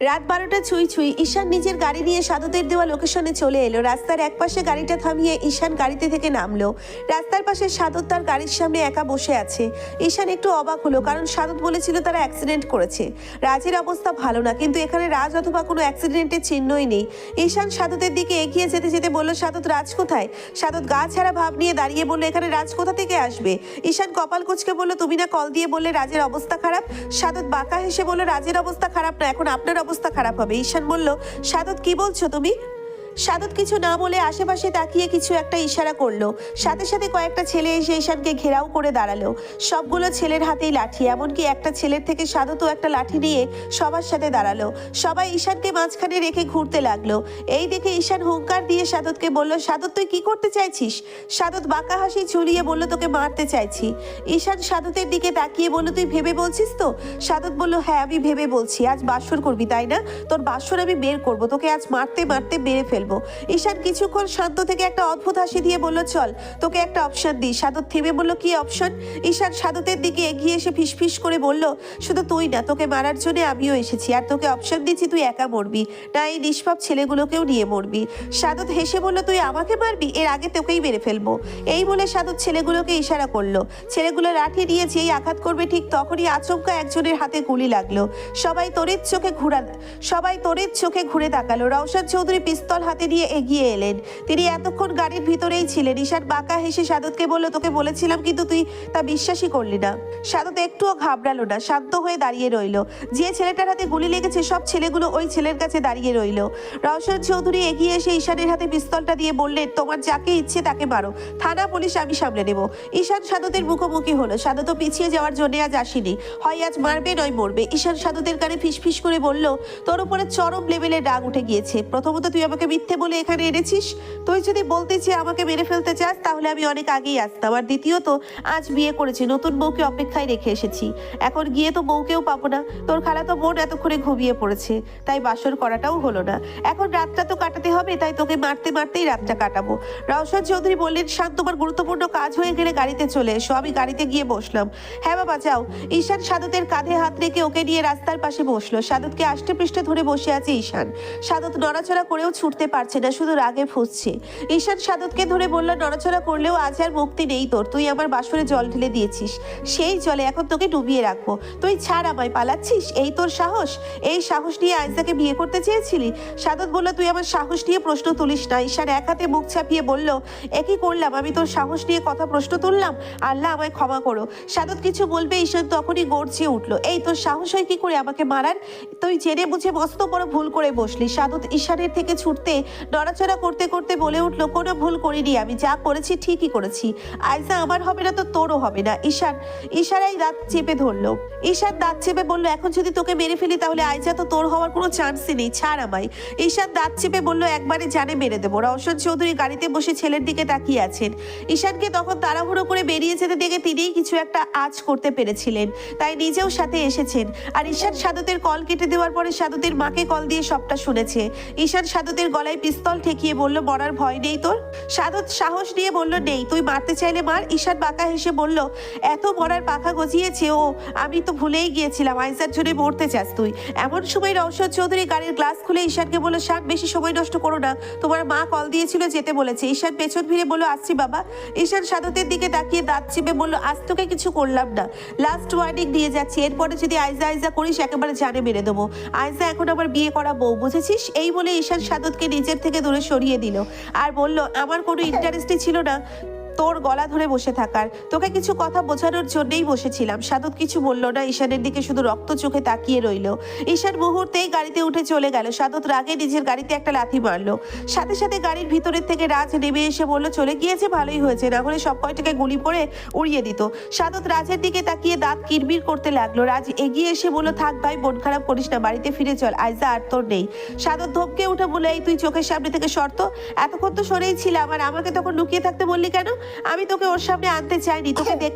রাত বারোটা ছুঁই ছুঁই ঈশান নিজের গাড়ি নিয়ে সাধুদের দেওয়া লোকেশনে চলে এলো। রাস্তার একপাশে গাড়িটা থামিয়ে ঈশান গাড়িতে থেকে নামলো। রাস্তার পাশে সাধুদ তার গাড়ির সামনে একা বসে আছে। ঈশান একটু অবাক হলো, কারণ সাধুদ বলেছিল তারা অ্যাক্সিডেন্ট করেছে। রাজের অবস্থা ভালো না, কিন্তু এখানে রাজ অথবা কোনো অ্যাক্সিডেন্টের চিহ্নই নেই। ঈশান সাধুদের দিকে এগিয়ে যেতে যেতে বলল সাধুদ রাজ কোথায়? সাধুদ গা ছাড়া ভাব নিয়ে দাঁড়িয়ে বলল, এখানে রাজ কোথা থেকে আসবে? ঈশান কপাল কুচকে বলল, তুমি না কল দিয়ে বললে রাজের অবস্থা খারাপ? সাধুদ বাঁকা হেসে বলল, রাজের অবস্থা খারাপ না, এখন আপনার অবস্থা খারাপ হবে। ঈশান বলল সাদত কি বলছো তুমি? সাদত কিছু না বলে আশেপাশে তাকিয়ে কিছু একটা ইশারা করল। সাথে সাথে কয়েকটা ছেলে এসে ঈশানকে ঘেরাও করে দাঁড়াল। সবগুলো ছেলের হাতেই লাঠি, এমনকি একটা ছেলের থেকে সাদতও একটা লাঠি নিয়ে সবার সাথে দাঁড়াল। সবাই ঈশানকে মাঝখানে রেখে ঘুরতে লাগল। এই দেখে ঈশান হুঙ্কার দিয়ে সাদতকে বলল, সাদত, তুই কি করতে চাইছিস? সাদত বাঁকা হাসি ঝুলিয়ে বলল, তোকে মারতে চাইছি। ঈশান সাদতের দিকে তাকিয়ে বলল, তুই ভেবে বলছিস তো? সাদত বলল হ্যাঁ আমি ভেবে বলছি। আজ বাসর করবি, তাই না? তোর বাসর আমি বের করব। তোকে আজ মারতে মারতে মেরে ফেলব। ঈশান কিছুক্ষণ শান্ত থেকে একটা অদ্ভুত হাসি দিয়ে বলল, চল, তোকে একটা অপশন দিই। সাদত থেমে বলল, কি অপশন ঈশান সাদতের দিকে এগিয়ে এসে ফিসফিস করে বলল, শুধু তুই না, তোকে মারার জন্য আমিও এসেছি। আর তোকে অপশন দিচ্ছি, তুই একা মরবি। না, এই নিষ্পাপ ছেলেগুলোকেও নিয়ে মরবি। সাদত হেসে বলল, তুই আমাকে মারবি? এর আগে তোকেই মেরে ফেলব। এই বলে সাদত ছেলেগুলোকে ইশারা করল। ছেলেগুলো লাঠি নিয়ে যেই আঘাত করবে ঠিক তখনই আচমকা একজনের হাতে গুলি লাগল। সবাই তড়িৎ চোখে ঘুরা, সবাই তড়িৎ চোখে ঘুরে তাকালো। রওশন চৌধুরী পিস্তল হাতে নিয়ে এগিয়ে এলেন। তিনি এতক্ষণ গাড়ির ভিতরেই ছিলেন। ঈশান বাঁকা হেসে সাদতকে বলল, তোকে বলেছিলাম কিন্তু তুই তা বিশ্বাসই করলি না। সাদত একটুও ঘাবড়ালো না, শান্ত হয়ে দাঁড়িয়ে রইল। যে ছেলেটার হাতে গুলি লেগেছে, সব ছেলেগুলো ওই ছেলের কাছে দাঁড়িয়ে রইল। রওশন চৌধুরী এগিয়ে এসে ঈশানের হাতে পিস্তলটা দিয়ে বললেন তোমার যাকে ইচ্ছে তাকে মারো। থানা, পুলিশ, আমি সামলে নেব। ঈশান সাদতের মুখোমুখি হলো। সাদতও পিছিয়ে যাওয়ার জন্য আজ আসেনি। হয় আজ মারবে, নয় মরবে। ঈশান সাদতের কানে ফিসফিস করে বলল, তোর উপরে চরম লেভেলের রাগ উঠে গিয়েছে। প্রথমত তুই আমাকে মিথ্যে বলে এখানে এনেছিস? তুই যদি বলতে চেয়ে আমাকে মেরে ফেলতে চাস, তাহলে আমি অনেক আগেই আসতাম। আর দ্বিতীয়ত, আজ বিয়ে করেছি, নতুন বউকে অপেক্ষায় রেখে এসেছি। এখন গিয়ে তো বউকেও পাবো না। তোর খালা তো বোন এতক্ষণে ঘুমিয়ে পড়েছে, তাই বাসর করাটাও হলো না। এখন রাতটা তো কাটাতে হবে, তাই তোকে মারতে মারতেই রাতটা কাটাবো। রওশন চৌধুরী বললেন, শান্ত, তোমার গুরুত্বপূর্ণ কাজ হয়ে গেলে গাড়িতে চলে এসো, আমি গাড়িতে গিয়ে বসলাম। হ্যাঁ বাবা, যাও। ঈশান সাদতের কাঁধে হাত রেখে ওকে নিয়ে রাস্তার পাশে বসল। সাদতকে আষ্টে পৃষ্ঠে ধরে বসে আছে ঈশান। সাদত নড়াচড়া করেও ছুটতে পারছে না, শুধু রাগে ফুসছে। ঈশান সাদতকে ধরে বলল, নড়াচড়া করলেও আজ আর মুক্তি নেই তোর, তুই আমার বাসরে জল ঢেলে দিয়েছিস। সেই জলে এখন তোকে ডুবিয়ে রাখব। তুই ছাড় আমায়, পালাচ্ছিস? এই তোর সাহস? এই সাহস নিয়ে আইজাকে বিয়ে করতে চেয়েছিলি? সাদত বলল, তুই আমার সাহস নিয়ে প্রশ্ন তুলিস না। ঈশান এক হাতে মুখ ছাপিয়ে বলল একই করলাম? আমি তোর সাহস নিয়ে কথা প্রশ্ন তুললাম? আল্লাহ আমায় ক্ষমা করো। সাদত কিছু বলবে, ঈশান তখনই গড়ছে উঠল, এই তোর সাহস হয় কি করে আমাকে মারার? তুই জেনে বুঝে মস্ত বড় ভুল করে বসলি। সাদত ঈশানের থেকে ছুটতে নড়াচড়া করতে করতে বলে উঠল, কোনো ভুল করিনি, আমি যা করেছি ঠিকই করেছি। আইসা আমার হবে না তো তোরও হবে না। ঈশান ইশারাই দাঁত চেপে ধরলো। ঈশান দাঁত চেপে বলল, এখন যদি তোকে মেরে ফেলি তাহলে আইজা তো তোর হওয়ার কোনো চান্সই নেই, ছাড় আমায়। ঈশান দাঁত চেপে বলল, একবারে জানে মেরে দেবো। রওশন চৌধুরী গাড়িতে বসে ছেলের দিকে তাকিয়ে আছেন। ঈশানকে তখন তাড়াহুড়ো করে বেরিয়ে যেতে দেখে তিনিই কিছু একটা আজ করতে পেরেছিলেন। তাই নিজেও সাথে এসেছেন। আর ঈশান সাদতের কল কেটে দেওয়ার পরে সাদতের মাকে কল দিয়ে সবটা শুনেছে। ঈশান সাদতের গলায় পিস্তল ঠেকিয়ে বলল, মরার ভয় নেই তোর? সাদত সাহস নিয়ে বলল, নেই, তুই মারতে চাইলে মার। ঈশান বাঁকা হেসে বলল, এত মরার পাখা গজিয়েছে ও, আমি তো ভুলেই গিয়েছিলাম আইসার জন্য মরতে চাস তুই। এমন সময় রওশন চৌধুরী গাড়ির গ্লাস খুলে ঈশানকে বলল, শাক বেশি সময় নষ্ট করো না, তোমার মা কল দিয়েছিল যেতে বলেছে। ঈশান পেছন ফিরে বলল, আসছি বাবা। ঈশান সাদতের দিকে তাকিয়ে দাঁত চিপে বলল, আজ তোকে কিছু করলাম না। লাস্ট ওয়ার্নিং দিয়ে যাচ্ছি, এরপরে যদি আইজা আইজা করিস, একেবারে জানে মেরে দেবো। আইজা এখন আবার বিয়ে করা বউ, বুঝেছিস? এই বলে ঈশান সাদতকে নিজের থেকে দূরে সরিয়ে দিল। আর বলল আমার কোনো ইন্টারেস্টই ছিল না। তোর গলা ধরে বসে থাকার। তোকে কিছু কথা বোঝানোর জন্যই বসেছিলাম। সাদত কিছু বলল না, ঈশানের দিকে শুধু রক্ত চোখে তাকিয়ে রইল। ঈশান মুহূর্তেই গাড়িতে উঠে চলে গেল। সাদত রাগে নিজের গাড়িতে একটা লাথি মারলো। সাথে সাথে গাড়ির ভিতরের থেকে রাজ নেমে এসে বলল, চলে গিয়েছে, ভালোই হয়েছে। না হলে সব কয়টাকে গুলি পড়ে উড়িয়ে দিত। সাদত রাজের দিকে তাকিয়ে দাঁত কিরবির করতে লাগল। রাজ এগিয়ে এসে বলল, থাক ভাই, মন খারাপ করিস না, বাড়িতে ফিরে চল। আইজা আর তোর নেই। সাদত ধমকে উঠে বলে এই তুই চোখের সামনে থেকে শর্ত এতক্ষণ তো সরেই ছিলাম, আর আমাকে তখন লুকিয়ে থাকতে বললি কেন? আমি তোকে ওর সামনে আনতে চাইনি তোকে দেখ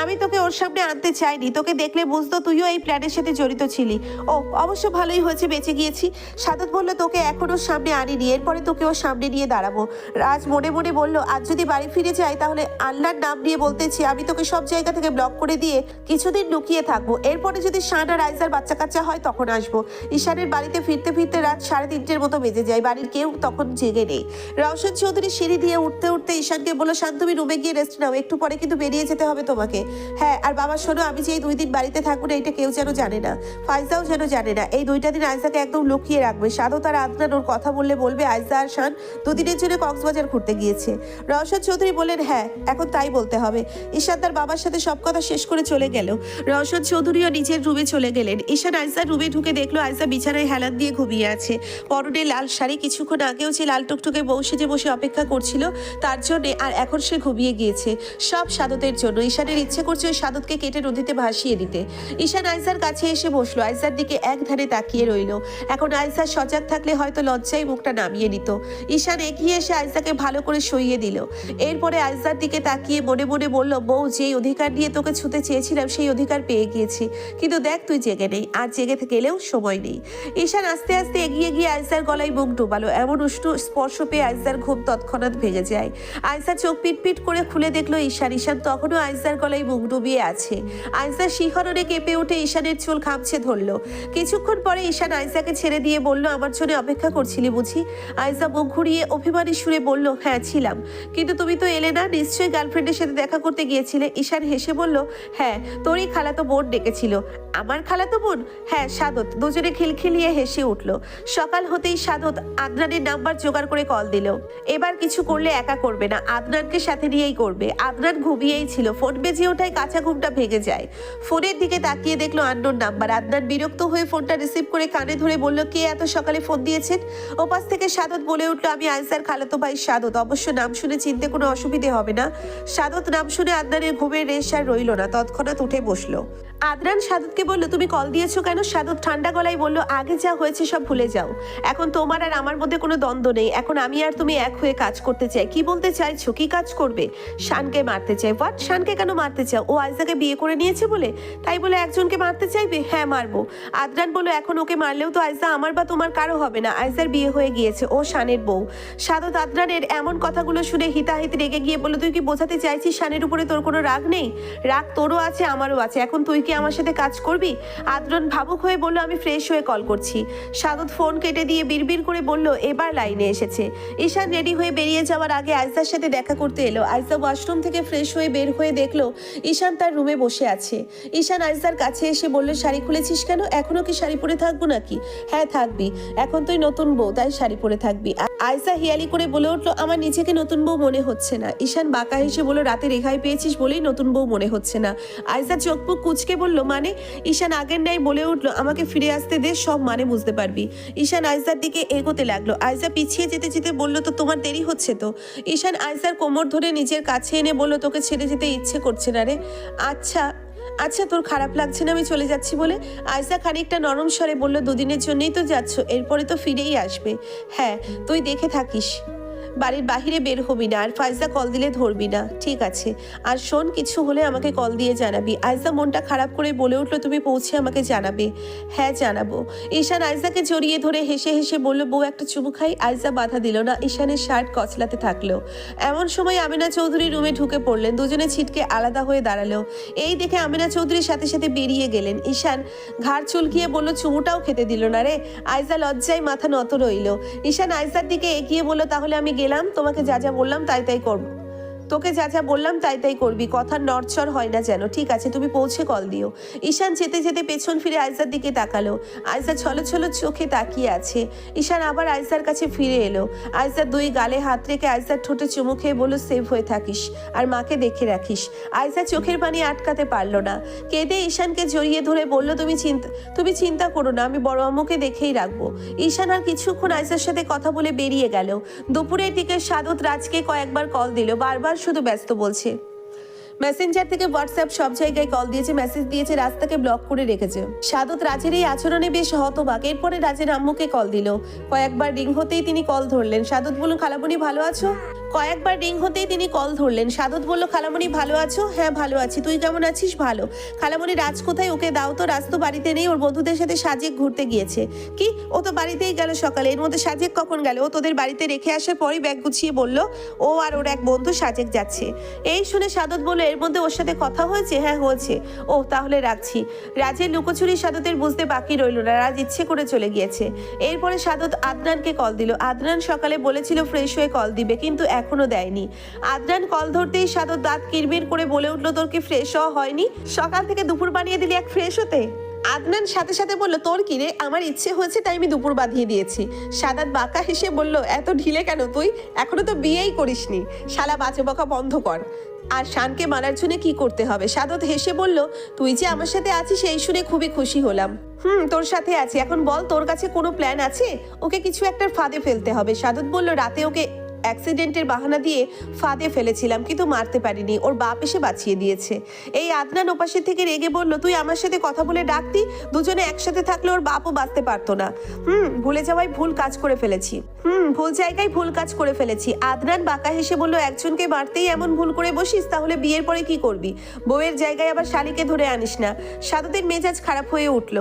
আমি তোকে ওর সামনে আনতে চাইনি। তোকে দেখলে বুঝতো তুইও এই প্ল্যানের সাথে জড়িত ছিলি। ও, অবশ্য ভালোই হয়েছে, বেঁচে গিয়েছি। সাদত বলল, তোকে এখন ওর সামনে আনিনি। এরপরে তোকে ওর সামনে নিয়ে দাঁড়াবো। রাজ মনে মনে বলল, আজ যদি বাড়ি ফিরে যাই, তাহলে আল্লাহর নাম নিয়ে বলতেছি, আমি তোকে সব জায়গা থেকে ব্লক করে দিয়ে কিছুদিন লুকিয়ে থাকব। এরপরে যদি শান আর আইসার বাচ্চা কাচ্চা হয়, তখন আসব। ঈশানের বাড়িতে ফিরতে ফিরতে রাত সাড়ে তিনটের মতো বেজে যায়। বাড়ির কেউ তখন জেগে নেই। রওশন চৌধুরী সিঁড়ি দিয়ে উঠতে উঠতে ঈশানকে বলল, শান্ত তুমি রুমে গিয়ে রেস্ট নাও। একটু পরে কিন্তু বেরিয়ে যেতে হবে তোমাকে। হ্যাঁ আর বাবা, শোনো, আমি যে এই দুই দিন বাড়িতে থাকব না, এটা কেউ যেন জানে না। ফাইজাও যেন জানে না। এই দুইটা দিন আইসাকে একদম লুকিয়ে রাখবে। সাদো তার আদনান ওর কথা বললে বলবে, আইসা আর শান দুদিনের জন্য কক্সবাজার ঘুরতে গিয়েছে। রওশন চৌধুরী বললেন হ্যাঁ এখন তাই বলতে হবে। ঈশান তার বাবার সাথে সব কথা শেষ করে চলে গেল। রওশন চৌধুরীও নিজের রুমে চলে গেলেন। ঈশান আইসার রুমে ঢুকে দেখল আইসা বিছানায় হেলান দিয়ে ঘুমিয়ে আছে। পরনে লাল শাড়ি, কিছুক্ষণ আগেও যে লাল টুকটুকে বউ সেজে বসে অপেক্ষা করছিল, তার জন্যে আর এখন সে ঘুমিয়ে গিয়েছে। সব সাদতের জন্য। ঈশানের ইচ্ছে করছে ওই সাদতকে কেটে নদীতে ভাসিয়ে দিতে। ঈশান আইসার কাছে এসে বসল। আইসার দিকে এক ধারে তাকিয়ে রইল। এখন আইসা সজাগ থাকলে হয়তো লজ্জায় মুখটা নামিয়ে নিত। ঈশান এগিয়ে এসে আইসাকে ভালো করে সইয়ে দিল। এরপরে আইসার দিকে তাকিয়ে মনে মনে বলল, বউ, যেই অধিকার নিয়ে তোকে ছুতে চেয়েছিলাম, সেই অধিকার পেয়ে গিয়েছি। কিন্তু দেখ, তুই জেগে নেই। আর জেগে গেলেও সময় নেই। ঈশান আস্তে আস্তে এগিয়ে গিয়ে আইসার গলায় মুখ ডুবালো। এমন উষ্ণ স্পর্শ পেয়ে আইসার ঘুম তৎক্ষণাৎ ভেঙে যায়। আইসা চোখ পিটপিট করে খুলে দেখল ঈশান। ঈশান তখনও আইসার গলায় মুখ ডুবিয়ে আছে। আইসার শিহরণে কেঁপে উঠে ঈশানের চুল খামছে ধরলো। কিছুক্ষণ পরে ঈশান আইসাকে ছেড়ে দিয়ে বলল, আমার জন্য অপেক্ষা করছিলি বুঝি? আইসা মুখ ঘুরিয়ে অভিমানী সুরে বলল হ্যাঁ ছিলাম। কিন্তু তুমি তো এলে না, নিশ্চয়ই গার্লফ্রেন্ডের সাথে দেখা করতে গিয়েছিলে। ঈশান হেসে বলল হ্যাঁ তোরই খালাতো বোন ডেকেছিল। আমার খালাতো বোন? হ্যাঁ সাদত। দুজনে খিলখিলিয়ে হেসে উঠল। সকাল হতেই সাদত আদনানের নাম্বার জোগাড় করে কল দিল। এবার কিছু করলে একা করবে না, আদনানকে সাথে নিয়েই করবে। আদনান ঘুমিয়েই ছিল, ফোন বেজে ওঠায় কাঁচা ঘুমটা ভেঙে যায়। ফোনের দিকে তাকিয়ে দেখল আন্নোর নাম্বার। আদনান বিরক্ত হয়ে ফোনটা রিসিভ করে কানে ধরে বলল, কে এত সকালে ফোন দিয়েছেন? ওপাশ থেকে সাদত বলে উঠল, আমি আনসার খালাতো ভাই সাদত। অবশ্য নাম শুনে চিনতে কোনো অসুবিধে হবে না। সাদত নাম শুনে আদনানের ঘুমের রেশ আর রইল না। তৎক্ষণাৎ উঠে বসল। আদনান সাদতকে বলল, তুমি কল দিয়েছ কেন? সাদত ঠান্ডা গলায় বলল, আগে যা হয়েছে সব ভুলে যাও। এখন তোমার আর আমার মধ্যে কোনো দ্বন্দ্ব নেই। এখন আমি আর তুমি এক হয়ে কাজ করতে চাই। কি বলতে চাইছো? কি কাজ করবে? শানকে মারতে চাই। হোয়াট? শানকে কেন মারতে চাও। ও আইজাকে বিয়ে করে নিয়েছে বলে? তাই বলে একজনকে মারতে চাইবে? হ্যাঁ মারবো। আদরান বলল, এখন ওকে মারলেও তো আইজা আমার বা তোমার কারও হবে না। আইজার বিয়ে হয়ে গিয়েছে, ও শানের বউ। সাদত আদরানের এমন কথাগুলো শুনে হিতাহিত রেগে গিয়ে বলল, তুই কি বোঝাতে চাইছিস শানের উপরে তোর কোনো রাগ নেই? রাগ তোরও আছে, আমারও আছে। এখন তুই কি আমার সাথে কাজ করবি? আদরান ভাবুক হয়ে বলল, আমি ফ্রেশ হয়ে কল করছি। সাদত ফোন কেটে দিয়ে বিড়বিড় করে বলল, এবার লাইনে এসেছে। ঈশান রেডি হয়ে বেরিয়ে যাওয়ার আগে আইজার সাথে দেখা করতে এলো। আইজা ওয়াশরুম থেকে ফ্রেশ হয়ে বের হয়ে দেখল ঈশান তার রুমে বসে আছে। ঈশান আইজার কাছে এসে বলল, শাড়ি খুলেছিস কেন? এখনও কি শাড়ি পরে থাকব নাকি? হ্যাঁ থাকবি। এখন তুই নতুন বউ, তাই শাড়ি পরে থাকবি। আ- আইসা হিয়ালি করে বলে উঠল, আমার নিজেকে নতুন বউ মনে হচ্ছে না। ঈশান বাঁকা হেসে বলল, রাতে রেখাই পেয়েছিস বলেই নতুন বউ মনে হচ্ছে না। আইসা চোখ মুখ কুচকে বলল মানে? ঈশান আগের ন্যায় বলে উঠল, আমাকে ফিরে আসতে দে, সব মানে বুঝতে পারবি। ঈশান আইসার দিকে এগোতে লাগল। আইসা পিছিয়ে যেতে যেতে বলল, তো তোমার দেরি হচ্ছে তো? ঈশান আইসার কোমর ধরে নিজের কাছে এনে বলল, তোকে ছেড়ে যেতে ইচ্ছে করছে না রে। আচ্ছা। আচ্ছা তোর খারাপ লাগছে না আমি চলে যাচ্ছি বলে? আয়সা খানিকটা নরম স্বরে বলল, দুদিনের জন্যই তো যাচ্ছ, এরপরে তো ফিরেই আসবে। হ্যাঁ তুই দেখে থাকিস। বাড়ির বাহিরে বের হবি না, আর ফাইজা কল দিলে ধরবি না। ঠিক আছে, আর শোন, কিছু হলে আমাকে কল দিয়ে জানাবি। আয়জা মনটা খারাপ করে বলে উঠল, তুমি পৌঁছে আমাকে জানাবে। হ্যাঁ জানাব। ঈশান আয়জাকে জড়িয়ে ধরে হেসে হেসে বলল, বউ, একটা চুমু খাই। আয়জা বাধা দিল না, ঈশানের শার্ট কচলাতে থাকল। এমন সময় আমিনা চৌধুরী রুমে ঢুকে পড়লেন, দুজনে ছিটকে আলাদা হয়ে দাঁড়াল। এই দেখে আমিনা চৌধুরীর সাথে সাথে বেরিয়ে গেলেন। ঈশান ঘাড় চুলকিয়ে বলল, চুমুটাও খেতে দিল না রে। আয়জা লজ্জায় মাথা নত রইল। ঈশান আয়জার দিকে এগিয়ে বলল, তাহলে আমি গেলাম তোমাকে যা যা বললাম তাই তাই করব। তোকে যা যা বললাম তাই তাই করবি, কথার নড়চড় হয় না যেন, ঠিক আছে, তুমি পৌঁছে কল দিও। ঈশান যেতে যেতে পেছন ফিরে আয়জার দিকে তাকালো। আয়জা ছলো ছলো চোখে তাকিয়ে আছে। ঈশান আবার আয়জার কাছে ফিরে এলো। আয়জার দুই গালে হাত রেখে আয়জার ঠোঁটে চুমু খেয়ে বলল সেভ হয়ে থাকিস আর মাকে দেখে রাখিস। আয়জা চোখের পানি আটকাতে পারল না। কেঁদে ঈশানকে জড়িয়ে ধরে বলল, তুমি চিন্তা তুমি চিন্তা করো না, আমি বড় আম্মুকে দেখেই রাখব। ঈশান আর কিছুক্ষণ আয়জার সাথে কথা বলে বেরিয়ে গেল। দুপুরের দিকে সাদত রাজকে কয়েকবার কল দিল, বারবার শুধু ব্যস্ত বলছে। মেসেঞ্জার থেকে হোয়াটসঅ্যাপ সব জায়গায় কল দিয়েছে মেসেজ দিয়েছে, রাস্তাকে ব্লক করে রেখেছে। সাদত রাজের এই আচরণে বেশ হতবাক। এরপরে রাজের আম্মুকে কল দিল। কয়েকবার রিং হতেই তিনি কল ধরলেন। সাদত বলুন খালাবনি ভালো আছো? কয়েকবার রিং হতেই তিনি কল ধরলেন। সাদত বলল, খালামণি, ভালো আছো? হ্যাঁ ভালো আছি। তুই কেমন আছিস? ভালো। খালামণি, রাজ কোথায়? ওকে দাও তো, রাজ তো বাড়িতে নেই। ওর বন্ধুদের সাথে সাজেক ঘুরতে গিয়েছে। কি? ও তো বাড়িতেই গেল সকালে। এর মধ্যে সাজেক কখন গেল? ও তোদের বাড়িতে রেখে আসার পরই ব্যাগ গুছিয়ে বলল, ও আর ওর এক বন্ধু সাজেক যাচ্ছে। এই শুনে সাদত বলল, এর মধ্যে ওর সাথে কথা হয়েছে? হ্যাঁ হয়েছে। ও তাহলে রাখছি। রাজের লুকোচুরি সাদতের বুঝতে বাকি রইল না। রাজ ইচ্ছে করে চলে গিয়েছে। এরপরে সাদত আদনানকে কল দিল। আদনান সকালে বলেছিল, ফ্রেশ হয়ে কল দিবে। কিন্তু এখনও দেয়নি। আদনান কল ধরতেই সাদত দাঁত কিরবির করে বলে উঠল, তোর কি ফ্রেশ হওয়া হয়নি? সকাল থেকে দুপুর বানিয়ে দিলি এক ফ্রেশ হতে? আদনান সাথে সাথে বলল, তোর কি রে? আমার ইচ্ছে হয়েছে তাই আমি দুপুর বাঁধিয়ে দিয়েছি। সাদাত বাঁকা হেসে বলল, এত ঢিলে কেন তুই? এখনও তো বিয়েই করিসনি। শালা বাঁচে বকা বন্ধ কর। আর শানকে মারার জন্য কি করতে হবে? সাদত হেসে বলল, তুই যে আমার সাথে আছিস এই শুনে খুবই খুশি হলাম। হুম, তোর সাথে আছি। এখন বল, তোর কাছে কোনো প্ল্যান আছে? ওকে কিছু একটা ফাঁদে ফেলতে হবে। সাদত বলল, রাতে ওকে অ্যাক্সিডেন্টের বাহানা দিয়ে ফাঁদে ফেলেছিলাম, কিন্তু মারতে পারিনি। ওর বাপ এসে বাঁচিয়ে দিয়েছে। এই আদনান ওপাশের থেকে রেগে বলল, তুই আমার সাথে কথা বলে ডাকতি, দুজনে একসাথে থাকলে ওর বাপও বাঁচতে পারতো না। হুম, ভুলে যাওয়াই ভুল কাজ করে ফেলেছি। হুম, ভুল জায়গায় ভুল কাজ করে ফেলেছি। আদনান বাঁকা হেসে বলল, একজনকে মারতেই এমন ভুল করে বসিস, তাহলে বিয়ের পরে কি করবি? বউয়ের জায়গায় আবার শালিকে ধরে আনিস না। সাদতের মেজাজ খারাপ হয়ে উঠল।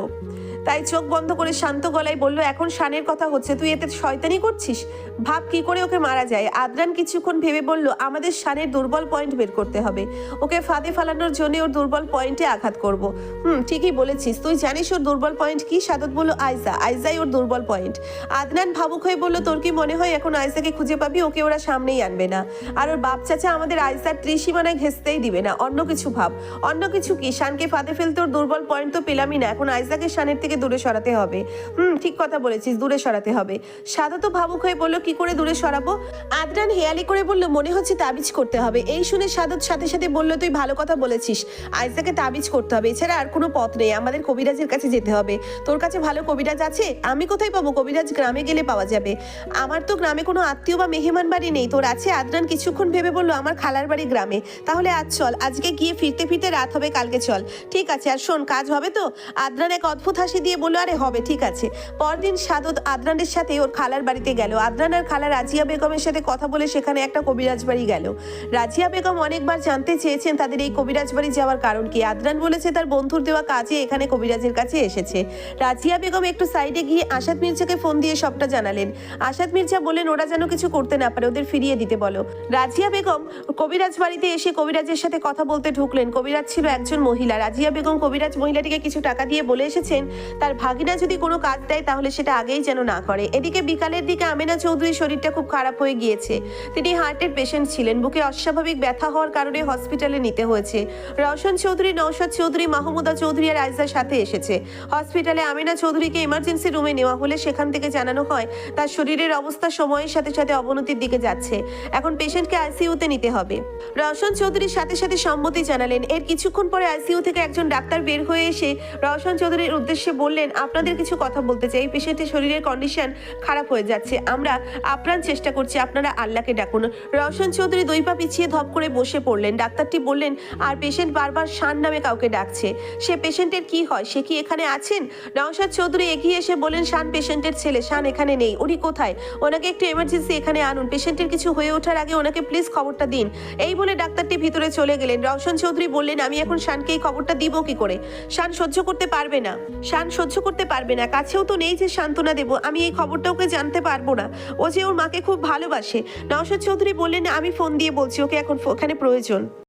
তাই চোখ বন্ধ করে শান্ত গলায় বলল, এখন শানের কথা হচ্ছে, তুই এতে শয়তানি করছিস? ভাব কি করে ওকে মারা যায়? আদরান কিছুক্ষণ ভেবে বলল, আমাদের শানের দুর্বল পয়েন্ট বের করতে হবে। ওকে ফাঁদে ফালানোর জন্য ওর দুর্বল পয়েন্টে আঘাত করব। হুম, ঠিকই বলেছিস। তুই জানিস ওর দুর্বল পয়েন্ট কি? সাদত বলল, আইজা, আইজাই ওর দুর্বল পয়েন্ট আদনান ভাবুক হয়ে বলল, তোর কি মনে হয় এখন আইজাকে খুঁজে পাবি? ওকে ওরা সামনেই আনবে না। আর ওর বাপ চাচা আমাদের আইজার ত্রিসীমানায় ঘেসতেই দিবে না। অন্য কিছু ভাব। অন্য কিছু কি? শানকে ফাঁদে ফেলতে ওর দুর্বল পয়েন্ট তো পেলামই না। এখন আইজাকে শানের থেকে দূরে সরাতে হবে। হুম, ঠিক কথা বলেছিস, দূরে সরাতে হবে। সাদা তো ভাবুক হয়ে বলল, কি করে দূরে সরাবো? আদনান হেয়ালি করে বলল, মনে হচ্ছে তাবিজ করতে হবে। এই শুনে সাদত সাথে সাথে বলল, তুই ভালো কথা বলেছিস। আইজাকে তাবিজ করতে হবে। এছাড়া আর কোনো পথ নেই। আমাদের কবিরাজের কাছে যেতে হবে। তোর কাছে ভালো কবিরাজ আছে? আমি কোথায় পাবো? কবিরাজ গ্রামে গেলে পাওয়া যাবে। আমার তো গ্রামে কোনো আত্মীয় বা মেহমান বাড়ি নেই। তোর আছে? আদনান কিছুক্ষণ ভেবে বলল, আমার খালার বাড়ি গ্রামে। তাহলে আজ চল। আজকে গিয়ে ফিরতে ফিরতে রাত হবে, কালকে চল। ঠিক আছে, আর শোন, কাজ হবে তো? আদনান এক অদ্ভুত হাসি দিয়ে বলল, আরে, হবে, ঠিক আছে। পরদিন সাদত আদনানের সাথে ওর খালার বাড়িতে গেল। আদনান আর খালা রাজিয়া বেগমের সাথে কথা বলে সেখানে একটা কবিরাজ বাড়ি গেল। রাজিয়া বেগম অনেকবার জানতে চেয়েছেন তাদের এই কবিরাজ বাড়ি যাওয়ার কারণ কি। আদনান বলেছে, তার বন্ধুর দেওয়া কাজে এখানে কবিরাজের কাছে এসেছে। রাজিয়া বেগম একটু সাইডে গিয়ে আসাদ মির্জাকে ফোন দিয়ে সবটা জানালেন। আসাদ মির্জা বললেন, ওরা যেন কিছু করতে না পারে, ওদের ফিরিয়ে দিতে বলো। রাজিয়া বেগম কবিরাজ বাড়িতে এসে কবিরাজের সাথে কথা বলতে ঢুকলেন। কবিরাজ ছিল একজন মহিলা। রাজিয়া বেগম কবিরাজ মহিলাটিকে কিছু টাকা দিয়ে বলে এসেছেন তার ভাগিনা যদি কোনো কাজ দেয়, তাহলে সেটা আগেই যেন না করে। এদিকে বিকালের দিকে আমেনা চৌধুরীর শরীরটা খুব খারাপ হয়ে গিয়েছে। তিনি হার্টের পেশেন্ট ছিলেন। বুকে অস্বাভাবিক ব্যথা হওয়ার কারণে হসপিটালে নিতে হয়েছে। রওশন চৌধুরী নৌশাদ চৌধুরী, মাহমুদা চৌধুরী আর আইজার সাথে এসেছে। হসপিটালে আমিনা চৌধুরীকে ইমার্জেন্সি রুমে নেওয়া হলে সেখান থেকে জানানো হয়, তার শরীরের অবস্থা সময়ের সাথে সাথে অবনতির দিকে যাচ্ছে। এখন পেশেন্টকে আইসিইউতে নিতে হবে। রওশন চৌধুরীর সাথে সাথে সম্মতি জানালেন। এর কিছুক্ষণ পরে আইসিইউ থেকে একজন ডাক্তার বের হয়ে এসে রওশন চৌধুরীর উদ্দেশ্যে বললেন, আপনাদের কিছু কথা বলতে চাই। এই পেশেন্টের শরীরের কন্ডিশন খারাপ হয়ে যাচ্ছে। আমরা আপ্রাণ চেষ্টা করছি, আপনারা আল্লাহকে ডাকুন। রওশন চৌধুরী দুই পা পিছিয়ে ধপ করে বসে পড়লেন। ডাক্তারটি বললেন, আর পেশেন্ট বারবার শান নামে কাউকে ডাকছে। সে পেশেন্টের কি হয়? সে কি এখানে আছেন? নওশাদ চৌধুরী এগিয়ে এসে বলেন শান পেশেন্টের ছেলে, শান এখানে নেই। উনি কোথায়? ওনাকে একটু এমার্জেন্সি এখানে আনুন। পেশেন্টের কিছু হয়ে ওঠার আগে ওনাকে প্লিজ খবরটা দিন। এই বলে ডাক্তারটি ভিতরে চলে গেলেন। রওশন চৌধুরী বললেন, আমি এখন শানকে এই খবরটা দিব কি করে? শান সহ্য করতে পারবে না। শান সহ্য করতে পারবে না। কাছেও তো নেই যে সান্ত্বনা দেব। আমি এই খবরটা ওকে জানতে পারব না। ও যে ওর মাকে খুব ভালোবাসে। নওশাদ চৌধুরী বললেন, আমি ফোন দিয়ে বলছি, ওকে এখন ওখানে প্রয়োজন।